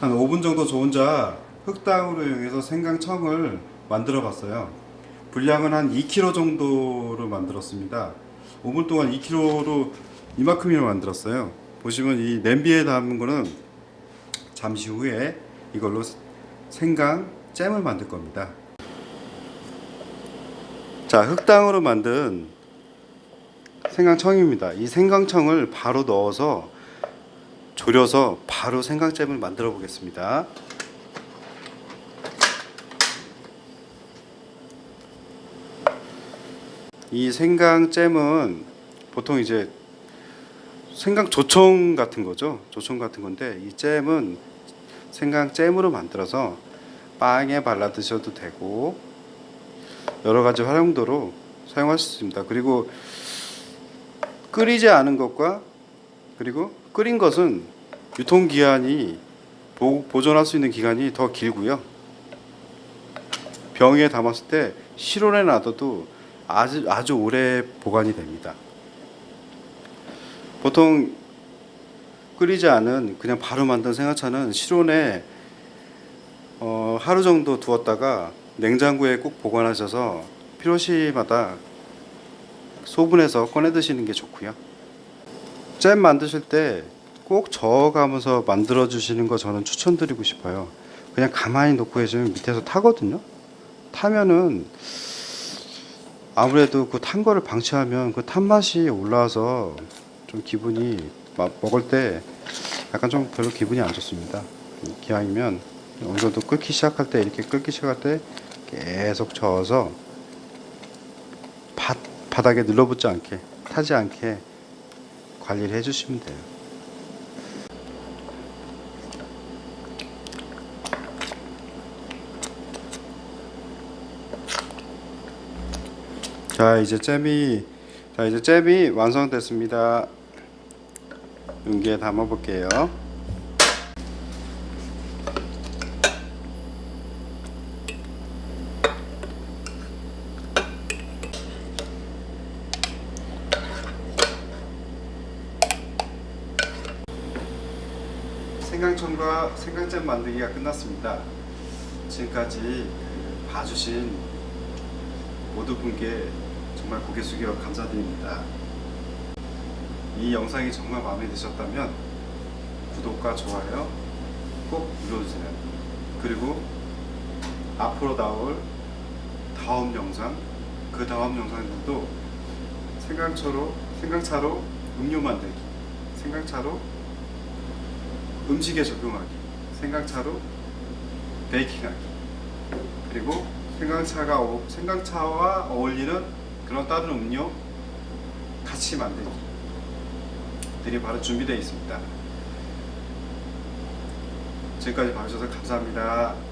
한 5분 정도 저 혼자 흑당으로 이용해서 생강청을 만들어 봤어요. 분량은 한 2kg 정도로 만들었습니다. 5분 동안 2kg로 이만큼이나 만들었어요. 보시면 이 냄비에 담은 거는 잠시 후에 이걸로 생강 잼을 만들 겁니다. 자, 흑당으로 만든 생강청입니다. 이 생강청을 바로 넣어서 졸여서 바로 생강잼을 만들어 보겠습니다. 이 생강잼은 보통 이제 생강 조청 같은 거죠. 조청 같은 건데 이 잼은 생강 잼으로 만들어서 빵에 발라 드셔도 되고 여러 가지 활용도로 사용할 수 있습니다. 그리고 끓이지 않은 것과 그리고 끓인 것은 유통 기한이 보, 보존할 수 있는 기간이 더 길고요. 병에 담았을 때 실온에 놔둬도 아주 아주 오래 보관이 됩니다. 보통 끓이지 않은 그냥 바로 만든 생화차는 실온에 어, 하루 정도 두었다가 냉장고에 꼭 보관하셔서 필요시마다 소분해서 꺼내 드시는 게 좋고요. 잼 만드실 때 꼭 저어가면서 만들어 주시는 거 저는 추천드리고 싶어요. 그냥 가만히 놓고 해주면 밑에서 타거든요. 타면은 아무래도 그 탄 거를 방치하면 그 탄 맛이 올라와서 좀 기분이 막 먹을 때 약간 좀 별로 기분이 안 좋습니다. 기왕이면 어느 정도 끓기 시작할 때 이렇게 끓기 시작할 때 계속 저어서 바, 바닥에 눌러붙지 않게 타지 않게 관리를 해주시면 돼요. 자 이제 잼이 자 이제 잼이 완성됐습니다. 용기에 담아 볼게요. 생강청과 생강잼 만들기가 끝났습니다. 지금까지 봐주신 모두 분께 정말 고개 숙여 감사드립니다. 이 영상이 정말 마음에 드셨다면 구독과 좋아요 꼭 눌러주세요. 그리고 앞으로 나올 다음 영상, 그 다음 영상들도 생강차로 생강차로 음료 만들기, 생강차로 음식에 적용하기, 생강차로 베이킹하기, 그리고 생강차가 어- 생강차와 어울리는 그런 다른 음료 같이 만들기들이 바로 준비되어 있습니다. 지금까지 봐주셔서 감사합니다.